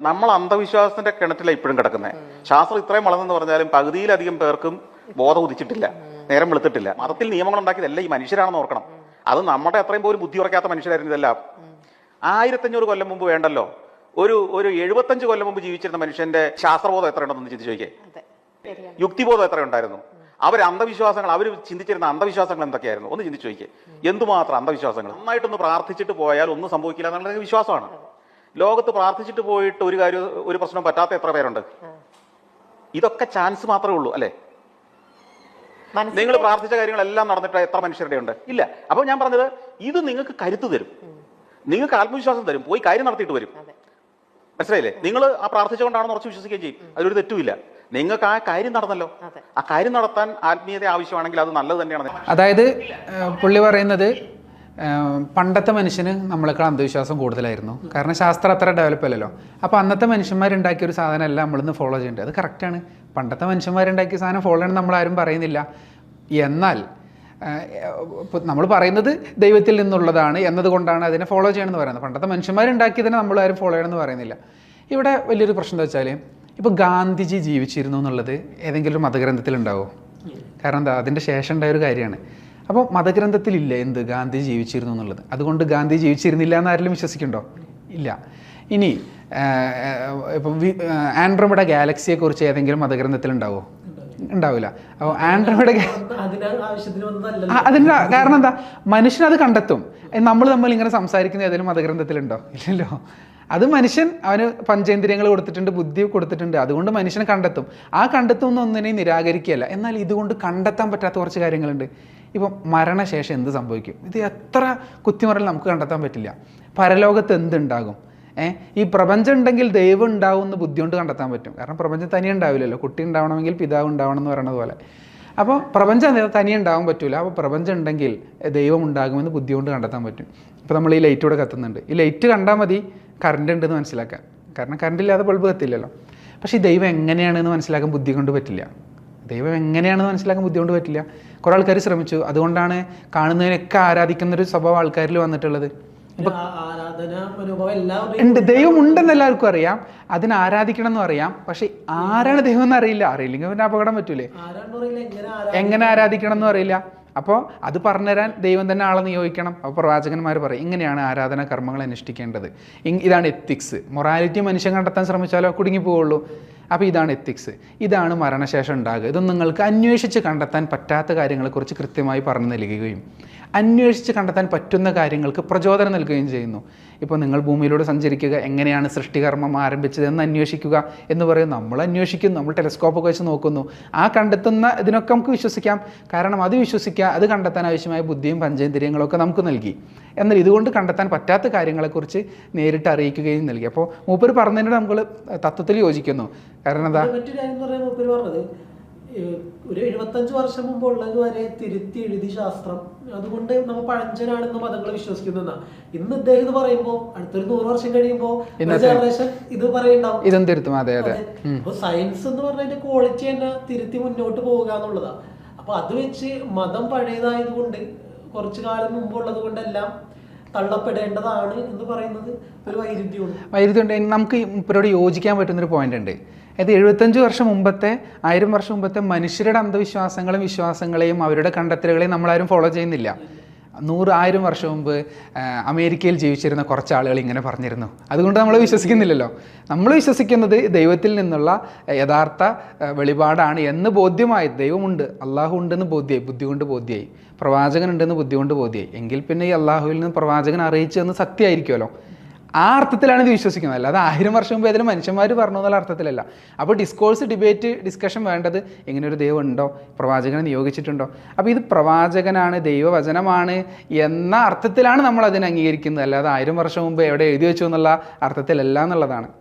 നമ്മൾ അന്ധവിശ്വാസത്തിന്റെ കിണറ്റിലാണ് ഇപ്പോഴും കിടക്കുന്നത് ശാസ്ത്രം ഇത്രയും വളർന്നെന്ന് പറഞ്ഞാലും പകുതിയിലധികം പേർക്കും ബോധം ഉദിച്ചിട്ടില്ല. നേരം വെളുത്തിട്ടില്ല. മതത്തിൽ നിയമങ്ങൾ ഉണ്ടാക്കിയതല്ല ഈ മനുഷ്യരാണെന്ന് ഓർക്കണം. അത് നമ്മുടെ അത്രയും പോലും ബുദ്ധി ഉറക്കാത്ത മനുഷ്യരായിരുന്നു ഇതെല്ലാം. ആയിരത്തഞ്ഞൂറ് കൊല്ലം മുമ്പ് വേണ്ടല്ലോ. ഒരു ഒരു എഴുപത്തഞ്ച് കൊല്ലം മുമ്പ് ജീവിച്ചിരുന്ന മനുഷ്യന്റെ ശാസ്ത്രബോധം എത്ര ഉണ്ടെന്ന് ചിന്തിച്ചു ചോദിക്കേ യുക്തിബോധം എത്ര ഉണ്ടായിരുന്നു അവർ അന്ധവിശ്വാസങ്ങൾ അവർ ചിന്തിച്ചിരുന്ന അന്ധവിശ്വാസങ്ങൾ എന്തൊക്കെയായിരുന്നു? ഒന്ന് ചിന്തിച്ചു ചോദിക്കേ എന്തുമാത്രം അന്ധവിശ്വാസങ്ങൾ? നന്നായിട്ടൊന്ന് പ്രാർത്ഥിച്ചിട്ട് പോയാൽ ഒന്നും സംഭവിക്കില്ല എന്നുള്ള വിശ്വാസമാണ്. ലോകത്ത് പ്രാർത്ഥിച്ചിട്ട് പോയിട്ട് ഒരു കാര്യം ഒരു പ്രശ്നം പറ്റാത്ത എത്ര പേരുണ്ട്? ഇതൊക്കെ ചാൻസ് മാത്രമേ ഉള്ളൂ അല്ലെ? നിങ്ങൾ പ്രാർത്ഥിച്ച കാര്യങ്ങളെല്ലാം നടന്നിട്ട് എത്ര മനുഷ്യരുടെ ഉണ്ട് ഇല്ല. അപ്പൊ ഞാൻ പറഞ്ഞത് ഇത് നിങ്ങൾക്ക് കരുത്ത് തരും. നിങ്ങൾക്ക് ആത്മവിശ്വാസം തരും. പോയി കാര്യം നടത്തിയിട്ട് വരും. മനസ്സിലായില്ലേ? നിങ്ങൾ ആ പ്രാർത്ഥിച്ചുകൊണ്ടാണെന്ന് ഉറച്ച് വിശ്വസിക്കുകയും ചെയ്യും. അതിലൊരു തെറ്റുമില്ല. നിങ്ങൾക്ക് ആ കാര്യം നടന്നല്ലോ. ആ കാര്യം നടത്താൻ ആത്മീയത ആവശ്യമാണെങ്കിൽ അത് നല്ലത് തന്നെയാണ്. അതായത് പുള്ളി പറയുന്നത് പണ്ടത്തെ മനുഷ്യന് നമ്മളെക്കാൾ അന്ധവിശ്വാസം കൂടുതലായിരുന്നു. കാരണം ശാസ്ത്രം അത്ര ഡെവലപ്പ് അല്ലല്ലോ. അപ്പോൾ അന്നത്തെ മനുഷ്യന്മാരുണ്ടാക്കിയ ഒരു സാധനമല്ല നമ്മളിന്ന് ഫോളോ ചെയ്യേണ്ടത്. അത് കറക്റ്റാണ് പണ്ടത്തെ മനുഷ്യന്മാരുണ്ടാക്കിയ സാധനം ഫോളോ ചെയ്യണം നമ്മളാരും പറയുന്നില്ല. എന്നാൽ നമ്മൾ പറയുന്നത് ദൈവത്തിൽ നിന്നുള്ളതാണ് എന്നതുകൊണ്ടാണ് അതിനെ ഫോളോ ചെയ്യണമെന്ന് പറയുന്നത്. പണ്ടത്തെ മനുഷ്യന്മാരുണ്ടാക്കിയതിനെ നമ്മളാരും ഫോളോ ചെയ്യണമെന്ന് പറയുന്നില്ല. ഇവിടെ വലിയൊരു പ്രശ്നം എന്താ വെച്ചാൽ ഇപ്പോൾ ഗാന്ധിജി ജീവിച്ചിരുന്നു എന്നുള്ളത് ഏതെങ്കിലും ഒരു മതഗ്രന്ഥത്തിലുണ്ടാവോ? കാരണം എന്താ അതിന്റെ ശേഷം ഉണ്ടായ ഒരു കാര്യമാണ്. അപ്പോൾ മതഗ്രന്ഥത്തിലില്ല എന്ത് ഗാന്ധി ജീവിച്ചിരുന്നു എന്നുള്ളത്? അതുകൊണ്ട് ഗാന്ധി ജീവിച്ചിരുന്നില്ല എന്ന് ആരെങ്കിലും വിശ്വസിക്കുന്നുണ്ടോ? ഇല്ല. ഇനി ഇപ്പം ആൻഡ്രോമിഡ ഗാലക്സിയെക്കുറിച്ച് ഏതെങ്കിലും മതഗ്രന്ഥത്തിൽ ഉണ്ടാവോ ഉണ്ടാവില്ല അപ്പോൾ ആൻഡ്രോമിഡ അതിന്റെ കാരണം എന്താ? മനുഷ്യനത് കണ്ടെത്തും. നമ്മൾ നമ്മൾ ഇങ്ങനെ സംസാരിക്കുന്ന ഏതെങ്കിലും മതഗ്രന്ഥത്തിലുണ്ടോ? ഇല്ലല്ലോ. അത് മനുഷ്യൻ അവന് പഞ്ചേന്ദ്രിയങ്ങൾ കൊടുത്തിട്ടുണ്ട് ബുദ്ധി കൊടുത്തിട്ടുണ്ട്. അതുകൊണ്ട് മനുഷ്യനെ കണ്ടെത്തും. ആ കണ്ടെത്തുന്ന ഒന്നിനെയും നിരാകരിക്കുകയല്ല. എന്നാൽ ഇതുകൊണ്ട് കണ്ടെത്താൻ പറ്റാത്ത കുറച്ച് കാര്യങ്ങളുണ്ട്. ഇപ്പം മരണശേഷം എന്ത് സംഭവിക്കും? ഇത് എത്ര കുത്തിമറൽ നമുക്ക് കണ്ടെത്താൻ പറ്റില്ല. പരലോകത്ത് എന്തുണ്ടാകും? ഏഹ് ഈ പ്രപഞ്ചം ഉണ്ടെങ്കിൽ ദൈവം ഉണ്ടാവും എന്ന് ബുദ്ധി കൊണ്ട് കണ്ടെത്താൻ പറ്റും. കാരണം പ്രപഞ്ചം തനിയെ ഉണ്ടാവില്ലല്ലോ. കുട്ടി ഉണ്ടാവണമെങ്കിൽ പിതാവ് ഉണ്ടാവണം എന്ന് പറയുന്നത് പോലെ. അപ്പോൾ പ്രപഞ്ചം തനിയെ ഉണ്ടാവാൻ പറ്റില്ല അപ്പോൾ പ്രപഞ്ചം ഉണ്ടെങ്കിൽ ദൈവം ഉണ്ടാകുമെന്ന് ബുദ്ധി കൊണ്ട് കണ്ടെത്താൻ പറ്റും. ഇപ്പോൾ നമ്മൾ ഈ ലൈറ്റ് ഇവിടെ കത്തുന്നുണ്ട്. ഈ ലൈറ്റ് കണ്ടാൽ മതി കറണ്ട് ഉണ്ടെന്ന് മനസ്സിലാക്കാൻ. കാരണം കറണ്ട് ഇല്ലാതെ ബൾബ് കത്തില്ലല്ലോ. പക്ഷേ ദൈവം എങ്ങനെയാണെന്ന് മനസ്സിലാക്കാൻ ബുദ്ധി കൊണ്ട് പറ്റില്ല. ദൈവം എങ്ങനെയാണെന്ന് മനസ്സിലാക്കാൻ ബുദ്ധിമുട്ട് പറ്റില്ല. കുറേ ആൾക്കാർ ശ്രമിച്ചു. അതുകൊണ്ടാണ് കാണുന്നതിനൊക്കെ ആരാധിക്കുന്ന ഒരു സ്വഭാവം ആൾക്കാരിൽ വന്നിട്ടുള്ളത്. ഉണ്ട്. ദൈവം ഉണ്ടെന്ന് എല്ലാവർക്കും അറിയാം. അതിനെ ആരാധിക്കണം എന്ന് അറിയാം. പക്ഷെ ആരാണ് ദൈവം എന്ന് അറിയില്ല. അറിയില്ലെങ്കിൽ പിന്നെ അപകടം പറ്റൂലേ. എങ്ങനെ ആരാ എങ്ങനെ ആരാധിക്കണം എന്ന് അറിയില്ല. അപ്പോൾ അത് പറഞ്ഞുതരാൻ ദൈവം തന്നെ ആളെ നിയോഗിക്കണം. അപ്പോൾ പ്രവാചകന്മാർ പറയും ഇങ്ങനെയാണ് ആരാധന കർമ്മങ്ങൾ അനുഷ്ഠിക്കേണ്ടത്. ഇതാണ് എത്തിക്സ്. മൊറാലിറ്റി മനുഷ്യൻ കണ്ടെത്താൻ ശ്രമിച്ചാലോ കുടുങ്ങി പോവുള്ളൂ. അപ്പോൾ ഇതാണ് എത്തിക്സ് ഇതാണ് മരണശേഷം ഉണ്ടാകുക. ഇതൊന്നും നിങ്ങൾക്ക് അന്വേഷിച്ച് കണ്ടെത്താൻ പറ്റാത്ത കാര്യങ്ങളെക്കുറിച്ച് കൃത്യമായി പറഞ്ഞു നൽകുകയും അന്വേഷിച്ച് കണ്ടെത്താൻ പറ്റുന്ന കാര്യങ്ങൾക്ക് പ്രചോദനം നൽകുകയും ചെയ്യുന്നു. ഇപ്പോൾ നിങ്ങൾ ഭൂമിയിലൂടെ സഞ്ചരിക്കുക എങ്ങനെയാണ് സൃഷ്ടികർമ്മം ആരംഭിച്ചതെന്ന് അന്വേഷിക്കുക എന്ന് പറയും നമ്മൾ അന്വേഷിക്കുന്നു നമ്മൾ ടെലിസ്കോപ്പ് വെച്ച് നോക്കുന്നു. ആ കണ്ടെത്തുന്ന ഇതിനൊക്കെ നമുക്ക് വിശ്വസിക്കാം. കാരണം അത് വിശ്വസിക്കുക അത് കണ്ടെത്താൻ ആവശ്യമായ ബുദ്ധിയും പഞ്ചേന്ദ്രിയങ്ങളൊക്കെ നമുക്ക് നൽകി. എന്നാൽ ഇതുകൊണ്ട് കണ്ടെത്താൻ പറ്റാത്ത കാര്യങ്ങളെക്കുറിച്ച് നേരിട്ട് അറിയിക്കുകയും നൽകി. അപ്പോൾ മൂപ്പർ പറഞ്ഞതിനോട് നമ്മൾ തത്വത്തിൽ യോജിക്കുന്നു. കാരണം എന്താ? മറ്റൊരു കാര്യം പറഞ്ഞത്. ഒരു എഴുപത്തഞ്ച് വർഷം മുമ്പ് ഉള്ളത് വരെ തിരുത്തി എഴുതി ശാസ്ത്രം. അതുകൊണ്ട് നമ്മൾ പഴഞ്ചനാണെന്ന് മതങ്ങൾ വിശ്വസിക്കുന്ന ഇന്ന് ഇദ്ദേഹം ഇത് പറയുമ്പോൾ അടുത്തൊരു നൂറ് വർഷം കഴിയുമ്പോൾ ജനറേഷൻ ഇത് പറയുണ്ടാവും. ഇതും തിരുത്തും. അതെ അതെ. അപ്പൊ സയൻസ് എന്ന് പറഞ്ഞതിന്റെ ക്വാളിറ്റി തന്നെ തിരുത്തി മുന്നോട്ട് പോവുക എന്നുള്ളതാ. അപ്പൊ അത് വെച്ച് മതം പഴയതായത് കൊണ്ട് കുറച്ചു കാലം മുമ്പുള്ളത് കൊണ്ടെല്ലാം തള്ളപ്പെടേണ്ടതാണ് എന്ന് പറയുന്നത് ഒരു വൈരുദ്ധ്യമാണ് വൈരുദ്ധ്യമുണ്ട്. നമുക്ക് ഇവരോട് യോജിക്കാൻ പറ്റുന്നൊരു പോയിന്റ് ഉണ്ട്. അതായത് എഴുപത്തഞ്ച് വർഷം മുമ്പത്തെ ആയിരം വർഷം മുമ്പത്തെ മനുഷ്യരുടെ അന്ധവിശ്വാസങ്ങളും വിശ്വാസങ്ങളെയും അവരുടെ കണ്ടെത്തലുകളെയും നമ്മളാരും ഫോളോ ചെയ്യുന്നില്ല. നൂറ് ആയിരം വർഷം മുമ്പ് അമേരിക്കയിൽ ജീവിച്ചിരുന്ന കുറച്ച് ആളുകൾ ഇങ്ങനെ പറഞ്ഞിരുന്നു. അതുകൊണ്ട് നമ്മൾ വിശ്വസിക്കുന്നില്ലല്ലോ. നമ്മൾ വിശ്വസിക്കുന്നത് ദൈവത്തിൽ നിന്നുള്ള യഥാർത്ഥ വെളിപാടാണ് എന്ന് ബോധ്യമായി ദൈവമുണ്ട്. അള്ളാഹു ഉണ്ടെന്ന് ബോധ്യമായി ബുദ്ധി കൊണ്ട് ബോധ്യമായി പ്രവാചകൻ ഉണ്ടെന്ന് ബുദ്ധി കൊണ്ട് ബോധ്യമായി എങ്കിൽ പിന്നെ ഈ അള്ളാഹുവിൽ നിന്ന് പ്രവാചകൻ അറിയിച്ചു എന്ന് സത്യമായിരിക്കുമല്ലോ. ആ അർത്ഥത്തിലാണ് ഇത് വിശ്വസിക്കുന്നത്. അല്ലാതെ ആയിരം വർഷം മുമ്പ് ഏതെങ്കിലും മനുഷ്യന്മാർ പറഞ്ഞു എന്നുള്ള അർത്ഥത്തിലല്ല. അപ്പോൾ ഡിസ്കോഴ്സ് ഡിബേറ്റ് ഡിസ്കഷൻ വേണ്ടത് ഇങ്ങനെ ഒരു ദൈവം ഉണ്ടോ? പ്രവാചകനെ നിയോഗിച്ചിട്ടുണ്ടോ? അപ്പോൾ ഇത് പ്രവാചകനാണ് ദൈവവചനമാണ് എന്ന അർത്ഥത്തിലാണ് നമ്മൾ അതിനെ അംഗീകരിക്കുന്നത്. അല്ലാതെ ആയിരം വർഷം മുമ്പ് എവിടെ എഴുതി വെച്ചു എന്നുള്ള അർത്ഥത്തിലല്ല എന്നുള്ളതാണ്.